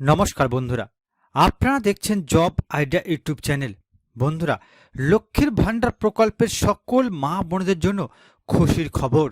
নমস্কার বন্ধুরা। আপনারা দেখছেন জব আইডিয়া ইউটিউব চ্যানেল। বন্ধুরা, লক্ষ্মীর ভাণ্ডার প্রকল্পের সকল মা বোনদের জন্য খুশির খবর।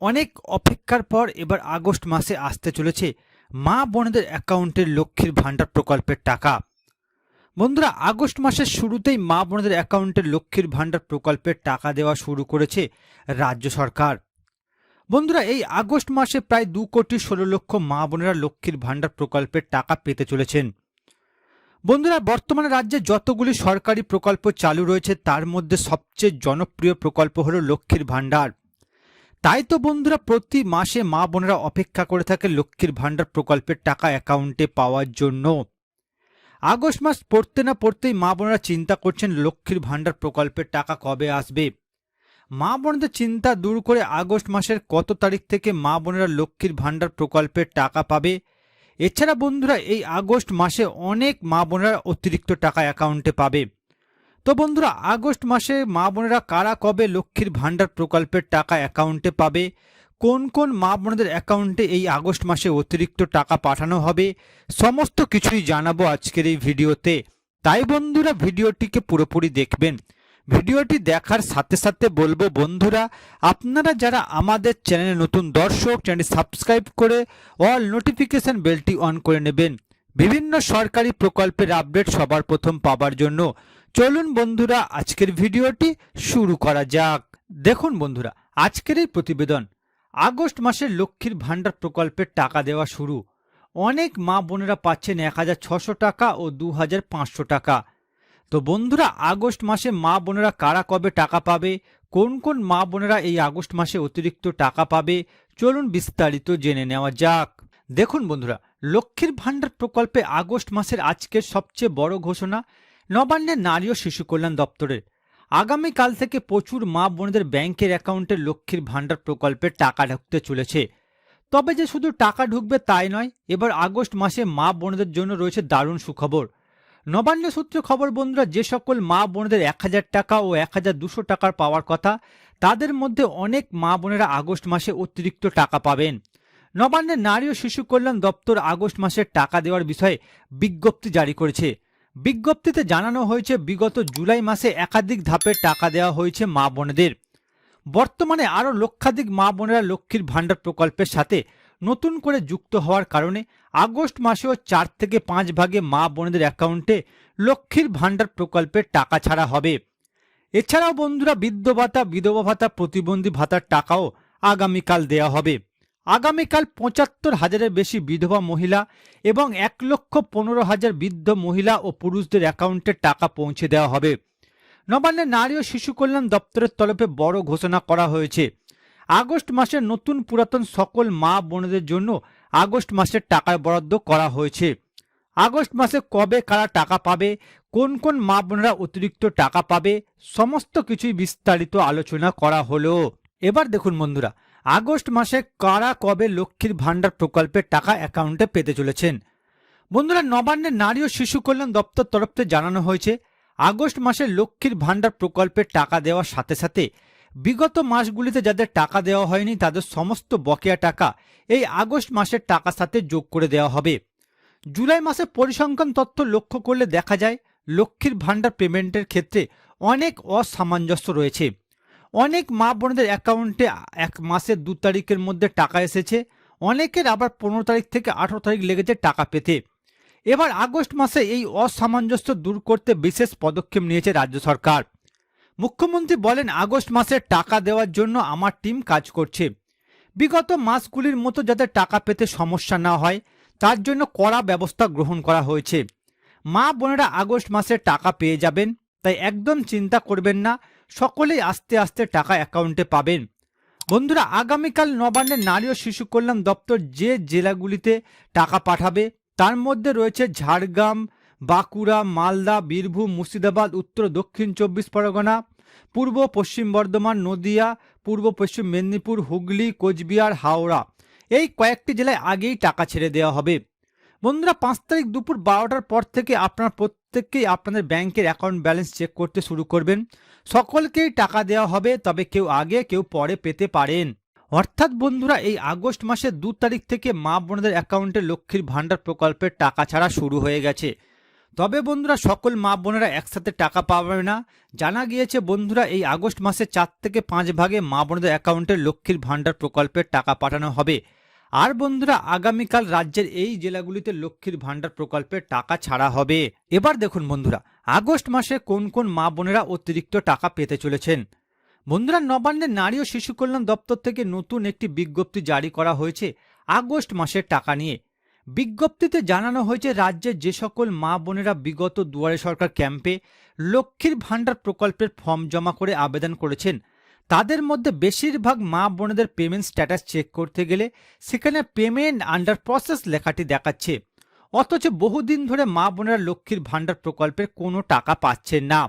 অনেক অপেক্ষার পর এবার আগস্ট মাসে আসতে চলেছে মা বোনদের অ্যাকাউন্টে লক্ষ্মীর ভাণ্ডার প্রকল্পের টাকা। বন্ধুরা, আগস্ট মাসের শুরুতেই মা বোনদের অ্যাকাউন্টে লক্ষ্মীর ভাণ্ডার প্রকল্পের টাকা দেওয়া শুরু করেছে রাজ্য সরকার। বন্ধুরা, এই আগস্ট মাসে প্রায় দু কোটি ষোলো লক্ষ মা বোনেরা লক্ষ্মীর ভাণ্ডার প্রকল্পের টাকা পেতে চলেছেন। বন্ধুরা, বর্তমানে রাজ্যে যতগুলি সরকারি প্রকল্প চালু রয়েছে, তার মধ্যে সবচেয়ে জনপ্রিয় প্রকল্প হলো লক্ষ্মীর ভাণ্ডার। তাই তো বন্ধুরা, প্রতি মাসে মা বোনেরা অপেক্ষা করে থাকে লক্ষ্মীর ভাণ্ডার প্রকল্পের টাকা অ্যাকাউন্টে পাওয়ার জন্য। আগস্ট মাস পড়তে না পড়তেই মা বোনেরা চিন্তা করছেন লক্ষ্মীর ভাণ্ডার প্রকল্পের টাকা কবে আসবে। মা বোনদের চিন্তা দূর করে আগস্ট মাসের কত তারিখ থেকে মা বোনেরা লক্ষ্মীর ভাণ্ডার প্রকল্পের টাকা পাবে? এছাড়া বন্ধুরা, এই আগস্ট মাসে অনেক মা বোনেরা অতিরিক্ত টাকা অ্যাকাউন্টে পাবে। তো বন্ধুরা, আগস্ট মাসে মা বোনেরা কারা কবে লক্ষ্মীর ভাণ্ডার প্রকল্পের টাকা অ্যাকাউন্টে পাবে? কোন কোন মা বোনদের অ্যাকাউন্টে এই আগস্ট মাসে অতিরিক্ত টাকা পাঠানো হবে? সমস্ত কিছুই জানাব আজকের এই ভিডিওতে। তাই বন্ধুরা, ভিডিওটিকে পুরোপুরি দেখবেন। ভিডিওটি দেখার সাথে সাথে বলব বন্ধুরা, আপনারা যারা আমাদের চ্যানেলে নতুন দর্শক চ্যানেল সাবস্ক্রাইব করে অল নোটিফিকেশন বেলটি অন করে নেবেন। বিভিন্ন সরকারি প্রকল্পের আপডেট সবার প্রথম পাবার জন্য। চলুন বন্ধুরা, আজকের ভিডিওটি শুরু করা যাক। দেখুন বন্ধুরা, আজকের এই প্রতিবেদন। আগস্ট মাসে লক্ষ্মীর ভাণ্ডার প্রকল্পের টাকা দেওয়া শুরু। অনেক মা বোনেরা পাচ্ছেন এক টাকা ও দু হাজার পাঁচশো টাকা। তো বন্ধুরা, আগস্ট মাসে মা বোনেরা কারা কবে টাকা পাবে? কোন কোন মা বোনেরা এই আগস্ট মাসে অতিরিক্ত টাকা পাবে? চলুন বিস্তারিত জেনে নেওয়া যাক। দেখুন বন্ধুরা, লক্ষ্মীর ভাণ্ডার প্রকল্পে আগস্ট মাসের আজকের সবচেয়ে বড় ঘোষণা নবান্নের নারী ও শিশু কল্যাণ দপ্তরের। আগামীকাল থেকে প্রচুর মা বোনদের ব্যাংকের অ্যাকাউন্টে লক্ষ্মীর ভাণ্ডার প্রকল্পে টাকা ঢুকতে চলেছে। তবে যে শুধু টাকা ঢুকবে তাই নয়, এবার আগস্ট মাসে মা বোনদের জন্য রয়েছে দারুণ সুখবর। নবান্ন সূত্রে খবর, বন্ধুরা, যে সকল মা বোনদের এক হাজার টাকা ও এক হাজার দুশো টাকার পাওয়ার কথা, তাদের মধ্যে অনেক মা বোনেরা আগস্ট মাসে অতিরিক্ত টাকা পাবেন। নবান্নের নারী ও শিশু কল্যাণ দপ্তর আগস্ট মাসের টাকা দেওয়ার বিষয়ে বিজ্ঞপ্তি জারি করেছে। বিজ্ঞপ্তিতে জানানো হয়েছে, বিগত জুলাই মাসে একাধিক ধাপে টাকা দেওয়া হয়েছে মা বোনেদের। বর্তমানে আরও লক্ষাধিক মা বোনেরা লক্ষ্মীর ভাণ্ডার প্রকল্পের সাথে নতুন করে যুক্ত হওয়ার কারণে আগস্ট মাসেও চার থেকে পাঁচ ভাগে মা বোনেদের অ্যাকাউন্টে লক্ষ্মীর ভাণ্ডার প্রকল্পের টাকা ছাড়া হবে। এছাড়াও বন্ধুরা বৃদ্ধ ভাতা, বিধবা ভাতা, প্রতিবন্ধী ভাতার টাকাও আগামীকাল দেওয়া হবে। আগামীকাল পঁচাত্তর হাজারের বেশি বিধবা মহিলা এবং এক লক্ষ পনেরো হাজার বৃদ্ধ মহিলা ও পুরুষদের অ্যাকাউন্টে টাকা পৌঁছে দেওয়া হবে। নবান্নে নারী ও শিশু কল্যাণ দপ্তরের তরফে বড় ঘোষণা করা হয়েছে। আগস্ট মাসে নতুন পুরাতন সকল মা বোনদের জন্য আগস্ট মাসের টাকায় বরাদ্দ করা হয়েছে। আগস্ট মাসে কবে কারা টাকা পাবে, কোন কোন মা বোনেরা অতিরিক্ত টাকা পাবে, সমস্ত কিছুই বিস্তারিত আলোচনা করা হলো। এবার দেখুন বন্ধুরা, আগস্ট মাসে কারা কবে লক্ষ্মীর ভাণ্ডার প্রকল্পের টাকা অ্যাকাউন্টে পেতে চলেছেন? বন্ধুরা, নবান্নের নারী ও শিশু কল্যাণ দপ্তর তরফ থেকে জানানো হয়েছে, আগস্ট মাসে লক্ষ্মীর ভাণ্ডার প্রকল্পের টাকা দেওয়ার সাথে সাথে বিগত মাসগুলিতে যাদের টাকা দেওয়া হয়নি, তাদের সমস্ত বকেয়া টাকা এই আগস্ট মাসের টাকার সাথে যোগ করে দেওয়া হবে। জুলাই মাসে পরিসংখ্যান তথ্য লক্ষ্য করলে দেখা যায়, লক্ষ্মীর ভাণ্ডার পেমেন্টের ক্ষেত্রে অনেক অসামঞ্জস্য রয়েছে। অনেক মা বোনদের অ্যাকাউন্টে এক মাসের দু তারিখের মধ্যে টাকা এসেছে, অনেকের আবার পনেরো তারিখ থেকে আঠেরো তারিখ লেগেছে টাকা পেতে। এবার আগস্ট মাসে এই অসামঞ্জস্য দূর করতে বিশেষ পদক্ষেপ নিয়েছে রাজ্য সরকার। মুখ্যমন্ত্রী বলেন, আগস্ট মাসে টাকা দেওয়ার জন্য আমার টিম কাজ করছে। বিগত মাসগুলির মতো যাতে টাকা পেতে সমস্যা না হয়, তার জন্য কড়া ব্যবস্থা গ্রহণ করা হয়েছে। মা বোনেরা আগস্ট মাসে টাকা পেয়ে যাবেন, তাই একদম চিন্তা করবেন না, সকলেই আস্তে আস্তে টাকা অ্যাকাউন্টে পাবেন। বন্ধুরা, আগামীকাল নবান্নে নারী ও শিশু কল্যাণ দপ্তর যে জেলাগুলিতে টাকা পাঠাবে, তার মধ্যে রয়েছে ঝাড়গ্রাম বাঁকুড়া, মালদা, বীরভূম, মুর্শিদাবাদ, উত্তর, দক্ষিণ চব্বিশ পরগনা, পূর্ব, পশ্চিম বর্ধমান, নদিয়া, পূর্ব, পশ্চিম মেদিনীপুর, হুগলি, কোচবিহার, হাওড়া। এই কয়েকটি জেলায় আগেই টাকা ছেড়ে দেওয়া হবে। বন্ধুরা, পাঁচ তারিখ দুপুর বারোটার পর থেকে আপনার প্রত্যেককেই আপনাদের ব্যাংকের অ্যাকাউন্ট ব্যালেন্স চেক করতে শুরু করবেন। সকলকেই টাকা দেওয়া হবে, তবে কেউ আগে, কেউ পরে পেতে পারেন। অর্থাৎ বন্ধুরা, এই আগস্ট মাসের দু তারিখ থেকে মা বোনদের অ্যাকাউন্টে লক্ষ্মীর ভাণ্ডার প্রকল্পের টাকা ছাড়া শুরু হয়ে গেছে। তবে বন্ধুরা সকল মা বোনেরা একসাথে টাকা পাবে না। জানা গিয়েছে বন্ধুরা এই আগস্ট মাসে চার থেকে পাঁচ ভাগে মা বোনদের অ্যাকাউন্টে লক্ষ্মীর ভাণ্ডার প্রকল্পের টাকা পাঠানো হবে। আর বন্ধুরা আগামীকাল রাজ্যের এই জেলাগুলিতে লক্ষ্মীর ভাণ্ডার প্রকল্পের টাকা ছাড়া হবে। এবার দেখুন বন্ধুরা, আগস্ট মাসে কোন কোন মা বোনেরা অতিরিক্ত টাকা পেতে চলেছেন? বন্ধুরা নবান্নের নারী ও শিশু কল্যাণ দপ্তর থেকে নতুন একটি বিজ্ঞপ্তি জারি করা হয়েছে আগস্ট মাসের টাকা নিয়ে। বিজ্ঞপ্তিতে জানানো হয়েছে রাজ্যের যে সকল মা বোনেরা বিগত দুয়ারে সরকার ক্যাম্পে লক্ষ্মীর ভাণ্ডার প্রকল্পের ফর্ম জমা করে আবেদন করেছেন, তাদের মধ্যে বেশিরভাগ মা বোনেদের পেমেন্ট স্ট্যাটাস চেক করতে গেলে সেখানে পেমেন্ট আন্ডার প্রসেস লেখাটি দেখাচ্ছে। অথচ বহুদিন ধরে মা বোনেরা লক্ষ্মীর ভাণ্ডার প্রকল্পের কোনো টাকা পাচ্ছেন না।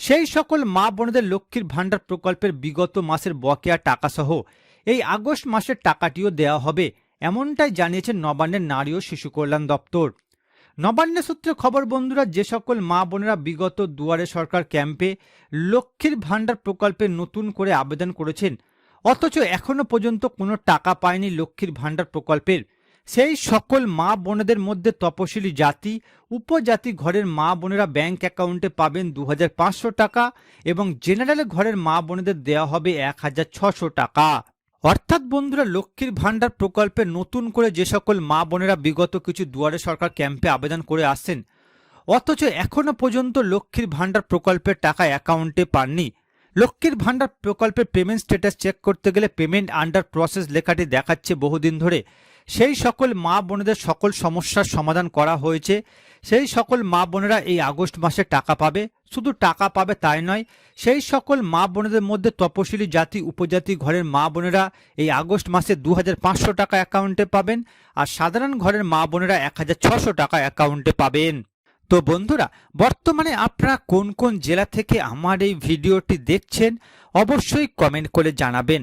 সেই সকল মা বোনেদের লক্ষ্মীর ভাণ্ডার প্রকল্পের বিগত মাসের বকেয়া টাকাসহ এই আগস্ট মাসের টাকাটিও দেওয়া হবে। এমনটাই জানিয়েছেন নবান্নের নারী ও শিশু কল্যাণ দপ্তর। নবান্নের সূত্রে খবর, বন্ধুরা, যে সকল মা বোনেরা বিগত দুয়ারে সরকার ক্যাম্পে লক্ষ্মীর ভাণ্ডার প্রকল্পে নতুন করে আবেদন করেছেন, অথচ এখনও পর্যন্ত কোনো টাকা পায়নি লক্ষ্মীর ভাণ্ডার প্রকল্পের। সেই সকল মা বোনেদের মধ্যে তপশিলি জাতি, উপজাতি ঘরের মা বোনেরা ব্যাংক অ্যাকাউন্টে পাবেন দু হাজার পাঁচশো টাকা এবং জেনারেল ঘরের মা বোনেদের দেওয়া হবে এক টাকা। অর্থাৎ বন্ধুরা, লক্ষ্মীর ভাণ্ডার প্রকল্পে নতুন করে যে সকল মা বোনেরা বিগত কিছু দুয়ারে সরকার ক্যাম্পে আবেদন করে আসছেন, অথচ এখনও পর্যন্ত লক্ষ্মীর ভাণ্ডার প্রকল্পের টাকা অ্যাকাউন্টে পাননি। লক্ষ্মীর ভাণ্ডার প্রকল্পের পেমেন্ট স্ট্যাটাস চেক করতে গেলে পেমেন্ট আন্ডার প্রসেস লেখাটি দেখাচ্ছে বহুদিন ধরে। সেই সকল মা বোনেদের সকল সমস্যার সমাধান করা হয়েছে। সেই সকল মা বোনেরা এই আগস্ট মাসে টাকা পাবে। শুধু টাকা পাবে তাই নয়, সেই সকল মা বোনেদের মধ্যে তপশিলি জাতি, উপজাতি ঘরের মা বোনেরা এই আগস্ট মাসে দু হাজার পাঁচশো টাকা অ্যাকাউন্টে পাবেন আর সাধারণ ঘরের মা বোনেরা এক টাকা অ্যাকাউন্টে পাবেন। তো বন্ধুরা, বর্তমানে আপনারা কোন কোন জেলা থেকে আমার এই ভিডিওটি দেখছেন, অবশ্যই কমেন্ট করে জানাবেন।